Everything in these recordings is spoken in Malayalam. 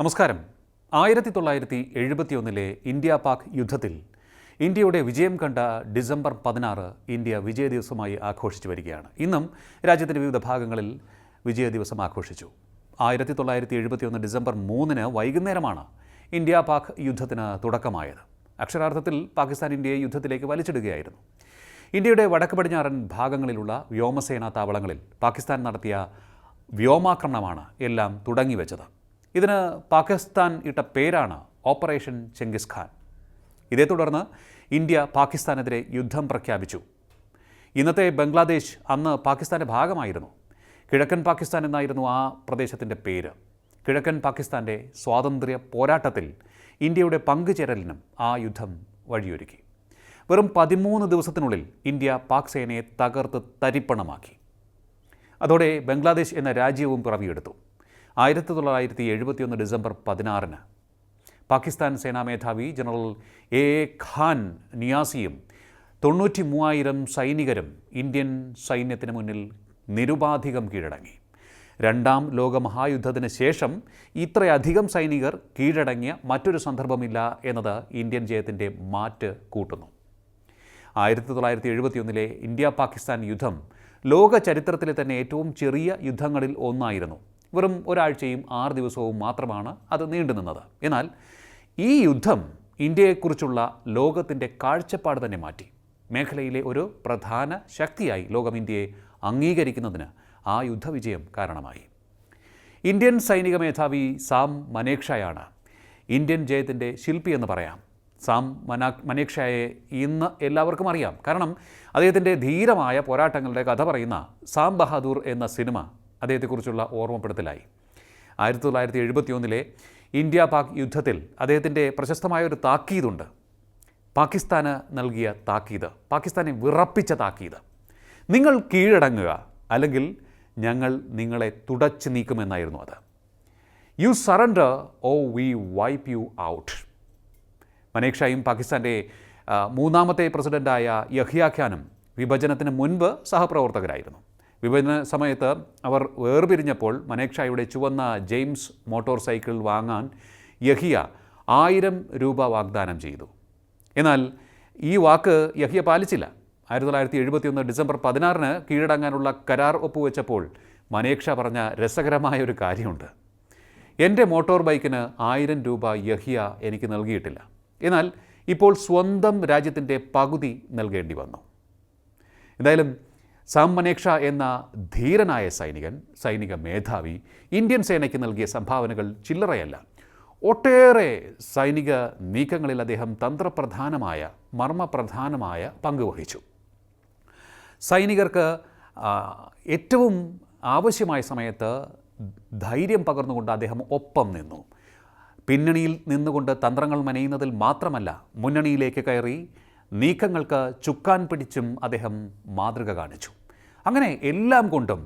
നമസ്കാരം. ആയിരത്തി തൊള്ളായിരത്തി എഴുപത്തിയൊന്നിലെ ഇന്ത്യ പാക് യുദ്ധത്തിൽ ഇന്ത്യയുടെ വിജയം കണ്ട ഡിസംബർ പതിനാറ് ഇന്ത്യ വിജയ ദിവസമായി ആഘോഷിച്ചു വരികയാണ്. ഇന്നും രാജ്യത്തിന്റെ വിവിധ ഭാഗങ്ങളിൽ വിജയ ദിവസം ആഘോഷിച്ചു. ആയിരത്തി തൊള്ളായിരത്തി എഴുപത്തിയൊന്ന് ഡിസംബർ മൂന്നിന് വൈകുന്നേരമാണ് ഇന്ത്യ പാക് യുദ്ധത്തിന് തുടക്കമായത്. അക്ഷരാർത്ഥത്തിൽ പാകിസ്ഥാൻ ഇന്ത്യയെ യുദ്ധത്തിലേക്ക് വലിച്ചിടുകയായിരുന്നു. ഇന്ത്യയുടെ വടക്ക് പടിഞ്ഞാറൻ ഭാഗങ്ങളിലുള്ള വ്യോമസേനാ താവളങ്ങളിൽ പാകിസ്ഥാൻ നടത്തിയ വ്യോമാക്രമണമാണ് എല്ലാം തുടങ്ങിവെച്ചത്. ഇതിന് പാകിസ്ഥാൻ ഇട്ട പേരാണ് ഓപ്പറേഷൻ ചെങ്കിസ് ഖാൻ. ഇതേ തുടർന്ന് ഇന്ത്യ പാകിസ്ഥാനെതിരെ യുദ്ധം പ്രഖ്യാപിച്ചു. ഇന്നത്തെ ബംഗ്ലാദേശ് അന്ന് പാകിസ്ഥാന്റെ ഭാഗമായിരുന്നു. കിഴക്കൻ പാകിസ്ഥാൻ എന്നായിരുന്നു ആ പ്രദേശത്തിന്റെ പേര്. കിഴക്കൻ പാകിസ്ഥാന്റെ സ്വാതന്ത്ര്യ പോരാട്ടത്തിൽ ഇന്ത്യയുടെ പങ്കുചേരലിനും ആ യുദ്ധം വഴിയൊരുക്കി. വെറും പതിമൂന്ന് ദിവസത്തിനുള്ളിൽ ഇന്ത്യ പാക് സേനയെ തകർത്ത് തരിപ്പണമാക്കി. അതോടെ ബംഗ്ലാദേശ് എന്ന രാജ്യവും പിറവിയെടുത്തു. ആയിരത്തി തൊള്ളായിരത്തി എഴുപത്തിയൊന്ന് ഡിസംബർ പതിനാറിന് പാകിസ്ഥാൻ സേനാ മേധാവി ജനറൽ എ ഖാൻ നിയാസിയും തൊണ്ണൂറ്റി മൂവായിരം സൈനികരും ഇന്ത്യൻ സൈന്യത്തിന് മുന്നിൽ നിരുപാധികം കീഴടങ്ങി. രണ്ടാം ലോകമഹായുദ്ധത്തിന് ശേഷം ഇത്രയധികം സൈനികർ കീഴടങ്ങിയ മറ്റൊരു സന്ദർഭമില്ല എന്നത് ഇന്ത്യൻ ജയത്തിന്റെ മാറ്റ് കൂട്ടുന്നു. ആയിരത്തി തൊള്ളായിരത്തി എഴുപത്തിയൊന്നിലെ ഇന്ത്യ പാകിസ്ഥാൻ യുദ്ധം ലോക ചരിത്രത്തിലെ തന്നെ ഏറ്റവും ചെറിയ യുദ്ധങ്ങളിൽ ഒന്നായിരുന്നു. വെറും ഒരാഴ്ചയും ആറ് ദിവസവും മാത്രമാണ് അത് നീണ്ടു നീണ്ടുനിന്നത് എന്നാൽ ഈ യുദ്ധം ഇന്ത്യയെക്കുറിച്ചുള്ള ലോകത്തിന്റെ കാഴ്ചപ്പാട് തന്നെ മാറ്റി. മേഖലയിലെ ഒരു പ്രധാന ശക്തിയായി ലോകം ഇന്ത്യയെ അംഗീകരിക്കുന്നതിന് ആ യുദ്ധവിജയം കാരണമായി. ഇന്ത്യൻ സൈനിക മേധാവി സാം മനേക്ഷയാണ് ഇന്ത്യൻ ജയത്തിന്റെ ശില്പി എന്ന് പറയാം. സാം മനാ മനേക്ഷയെ ഇന്ന് എല്ലാവർക്കും അറിയാം. കാരണം അദ്ദേഹത്തിന്റെ ധീരമായ പോരാട്ടങ്ങളുടെ കഥ പറയുന്ന സാം ബഹാദൂർ എന്ന സിനിമ അദ്ദേഹത്തെക്കുറിച്ചുള്ള ഓർമ്മപ്പെടുത്തലായി. ആയിരത്തി തൊള്ളായിരത്തി എഴുപത്തിയൊന്നിലെ ഇന്ത്യ പാക് യുദ്ധത്തിൽ അദ്ദേഹത്തിന്റെ പ്രശസ്തമായ ഒരു താക്കീതുണ്ട്. പാകിസ്ഥാന് നൽകിയ താക്കീത് പാകിസ്ഥാനെ വിറപ്പിച്ച താക്കീത്. നിങ്ങൾ കീഴടങ്ങുക അല്ലെങ്കിൽ ഞങ്ങൾ നിങ്ങളെ തുടച്ചു നീക്കുമെന്നായിരുന്നു അത്. You surrender or we wipe you out മനേക്ഷായും പാകിസ്ഥാന്റെ മൂന്നാമത്തെ പ്രസിഡന്റായ യഹിയ ഖാനും വിഭജനത്തിന് മുൻപ് സഹപ്രവർത്തകരായിരുന്നു. വിഭജന സമയത്ത് അവർ വേർപിരിഞ്ഞപ്പോൾ മനേക്ഷായുടെ ചുവന്ന ജെയിംസ് മോട്ടോർ സൈക്കിൾ വാങ്ങാൻ യഹിയ ആയിരം രൂപ വാഗ്ദാനം ചെയ്തു. എന്നാൽ ഈ വാക്ക് യഹിയ പാലിച്ചില്ല. ആയിരത്തി തൊള്ളായിരത്തി എഴുപത്തിയൊന്ന് ഡിസംബർ പതിനാറിന് കീഴടങ്ങാനുള്ള കരാർ ഒപ്പുവെച്ചപ്പോൾ മനേക്ഷ പറഞ്ഞ രസകരമായ ഒരു കാര്യമുണ്ട്. എന്റെ മോട്ടോർ ബൈക്കിന് ആയിരം രൂപ യഹിയ എനിക്ക് നൽകിയിട്ടില്ല. എന്നാൽ ഇപ്പോൾ സ്വന്തം രാജ്യത്തിന്റെ പകുതി നൽകേണ്ടി വന്നു. എന്തായാലും സാം മനേക്ഷ എന്ന ധീരനായ സൈനികൻ സൈനിക മേധാവി ഇന്ത്യൻ സേനയ്ക്ക് നൽകിയ സംഭാവനകൾ ചില്ലറയല്ല. ഒട്ടേറെ സൈനിക നീക്കങ്ങളിൽ അദ്ദേഹം തന്ത്രപ്രധാനമായ മർമ്മപ്രധാനമായ പങ്ക് വഹിച്ചു. സൈനികർക്ക് ഏറ്റവും ആവശ്യമായ സമയത്ത് ധൈര്യം പകർന്നുകൊണ്ട് അദ്ദേഹം ഒപ്പം നിന്നു. പിന്നണിയിൽ നിന്നുകൊണ്ട് തന്ത്രങ്ങൾ മെനയുന്നതിൽ മാത്രമല്ല മുന്നണിയിലേക്ക് കയറി നീക്കങ്ങൾക്ക് ചുക്കാൻ പിടിച്ചും അദ്ദേഹം മാതൃക കാണിച്ചു. അങ്ങനെ എല്ലാം കൊണ്ടും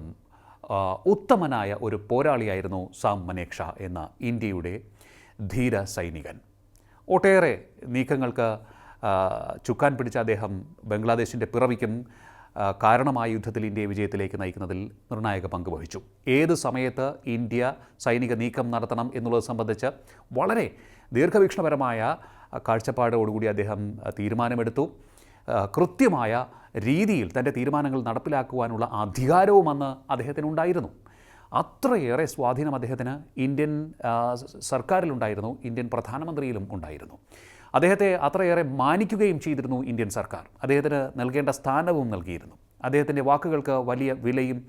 ഉത്തമനായ ഒരു പോരാളിയായിരുന്നു സാം മനേക്ഷ എന്ന ഇന്ത്യയുടെ ധീര സൈനികൻ. ഒട്ടേറെ നീക്കങ്ങൾക്ക് ചുക്കാൻ പിടിച്ച അദ്ദേഹം ബംഗ്ലാദേശിന്റെ പിറവിക്കും കാരണമായ യുദ്ധത്തിൽ ഇന്ത്യയെ വിജയത്തിലേക്ക് നയിക്കുന്നതിൽ നിർണായക പങ്ക് വഹിച്ചു. ഏത് സമയത്ത് ഇന്ത്യ സൈനിക നീക്കം നടത്തണം എന്നുള്ളത് സംബന്ധിച്ച് വളരെ ദീർഘവീക്ഷണപരമായ കാഴ്ചപ്പാടോടുകൂടി അദ്ദേഹം തീരുമാനമെടുത്തു. കൃത്യമായ രീതിയിൽ തന്റെ തീരുമാനങ്ങൾ നടപ്പിലാക്കുവാനുള്ള അധികാരവും അന്ന് അദ്ദേഹത്തിനുണ്ടായിരുന്നു. അത്രയേറെ സ്വാധീനം അദ്ദേഹത്തിന് ഇന്ത്യൻ സർക്കാരിലുണ്ടായിരുന്നു ഇന്ത്യൻ പ്രധാനമന്ത്രിയിലും ഉണ്ടായിരുന്നു. അദ്ദേഹത്തെ അത്രയേറെ മാനിക്കുകയും ചെയ്തിരുന്നു ഇന്ത്യൻ സർക്കാർ. അദ്ദേഹത്തിന് നൽകേണ്ട സ്ഥാനവും നൽകിയിരുന്നു. അദ്ദേഹത്തിന്റെ വാക്കുകൾക്ക് വലിയ വിലയും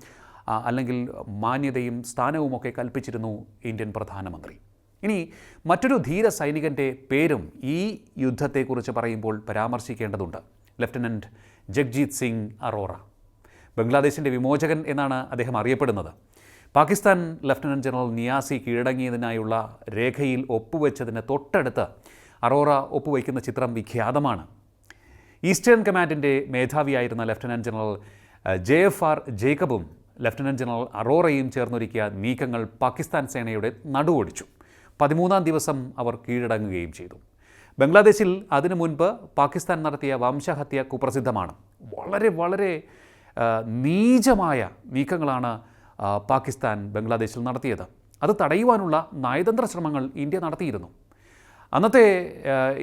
അല്ലെങ്കിൽ മാന്യതയും സ്ഥാനവുമൊക്കെ കൽപ്പിച്ചിരുന്നു ഇന്ത്യൻ പ്രധാനമന്ത്രി. ഇനി മറ്റൊരു ധീര സൈനികന്റെ പേരും ഈ യുദ്ധത്തെക്കുറിച്ച് പറയുമ്പോൾ പരാമർശിക്കേണ്ടതുണ്ട്. ലഫ്റ്റനന്റ് ജഗ്ജീത് സിംഗ് അറോറ ബംഗ്ലാദേശിന്റെ വിമോചകൻ എന്നാണ് അദ്ദേഹം അറിയപ്പെടുന്നത്. പാകിസ്ഥാൻ ലഫ്റ്റനന്റ് ജനറൽ നിയാസി കീഴടങ്ങിയതിനായുള്ള രേഖയിൽ ഒപ്പുവെച്ചതിന് തൊട്ടടുത്ത് അറോറ ഒപ്പുവയ്ക്കുന്ന ചിത്രം വിഖ്യാതമാണ്. ഈസ്റ്റേൺ കമാൻഡിന്റെ മേധാവിയായിരുന്ന lieutenant general J F R ജേക്കബും lieutenant general അറോറയും ചേർന്നൊരുക്കിയ നീക്കങ്ങൾ പാകിസ്ഥാൻ സേനയുടെ നടുവൊടിച്ചു. പതിമൂന്നാം ദിവസം അവർ കീഴടങ്ങുകയും ചെയ്തു. ബംഗ്ലാദേശിൽ അതിനു മുൻപ് പാകിസ്ഥാൻ നടത്തിയ വംശഹത്യ കുപ്രസിദ്ധമാണ്. വളരെ വളരെ നീചമായ നീക്കങ്ങളാണ് പാകിസ്ഥാൻ ബംഗ്ലാദേശിൽ നടത്തിയത്. അത് തടയുവാനുള്ള നയതന്ത്ര ശ്രമങ്ങൾ ഇന്ത്യ നടത്തിയിരുന്നു. അന്നത്തെ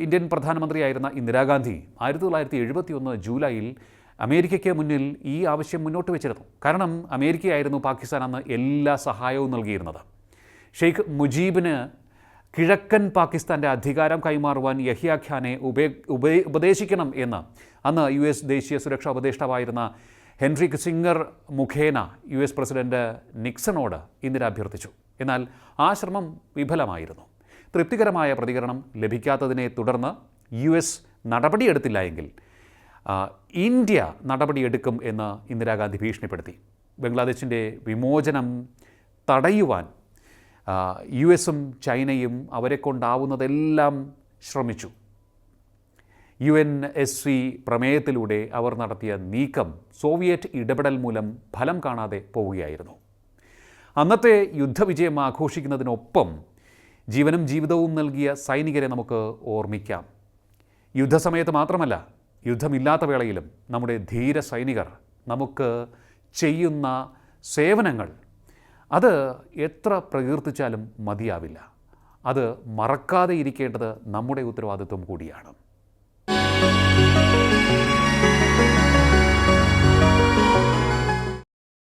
ഇന്ത്യൻ പ്രധാനമന്ത്രിയായിരുന്ന ഇന്ദിരാഗാന്ധി ആയിരത്തി തൊള്ളായിരത്തി എഴുപത്തി ഒന്ന് ജൂലൈയിൽ അമേരിക്കയ്ക്ക് മുന്നിൽ ഈ ആവശ്യം മുന്നോട്ട് വെച്ചിരുന്നു. കാരണം അമേരിക്കയായിരുന്നു പാകിസ്ഥാൻ അന്ന് എല്ലാ സഹായവും നൽകിയിരുന്നത്. ഷെയ്ഖ് മുജീബിന് കിഴക്കൻ പാകിസ്ഥാന്റെ അധികാരം കൈമാറുവാൻ യഹിയ ഖാനെ ഉപേ ഉപേ ഉപദേശിക്കണം എന്ന് അന്ന് യു എസ് ദേശീയ സുരക്ഷാ ഉപദേഷ്ടാവായിരുന്ന ഹെൻറി കിസിംഗർ മുഖേന യു എസ് പ്രസിഡന്റ് നിക്സണോട് ഇന്ദിര അഭ്യർത്ഥിച്ചു. എന്നാൽ ആ ശ്രമം വിഫലമായിരുന്നു. തൃപ്തികരമായ പ്രതികരണം ലഭിക്കാത്തതിനെ തുടർന്ന് യു എസ് നടപടിയെടുത്തില്ല എങ്കിൽ ഇന്ത്യ നടപടിയെടുക്കും എന്ന് ഇന്ദിരാഗാന്ധി ഭീഷണിപ്പെടുത്തി. ബംഗ്ലാദേശിന്റെ വിമോചനം തടയുവാൻ യു എസും ചൈനയും അവരെ കൊണ്ടാവുന്നതെല്ലാം ശ്രമിച്ചു. യു എൻ എസ് സി പ്രമേയത്തിലൂടെ അവർ നടത്തിയ നീക്കം സോവിയറ്റ് ഇടപെടൽ മൂലം ഫലം കാണാതെ പോവുകയായിരുന്നു. അന്നത്തെ യുദ്ധവിജയം ആഘോഷിക്കുന്നതിനൊപ്പം ജീവനും ജീവിതവും നൽകിയ സൈനികരെ നമുക്ക് ഓർമ്മിക്കാം. യുദ്ധസമയത്ത് മാത്രമല്ല യുദ്ധമില്ലാത്ത വേളയിലും നമ്മുടെ ധീര സൈനികർ നമുക്ക് ചെയ്യുന്ന സേവനങ്ങൾ അത് എത്ര പ്രകീർത്തിച്ചാലും മതിയാവില്ല. അത് മറക്കാതെ ഇരിക്കേണ്ടത് നമ്മുടെ ഉത്തരവാദിത്വം കൂടിയാണ്.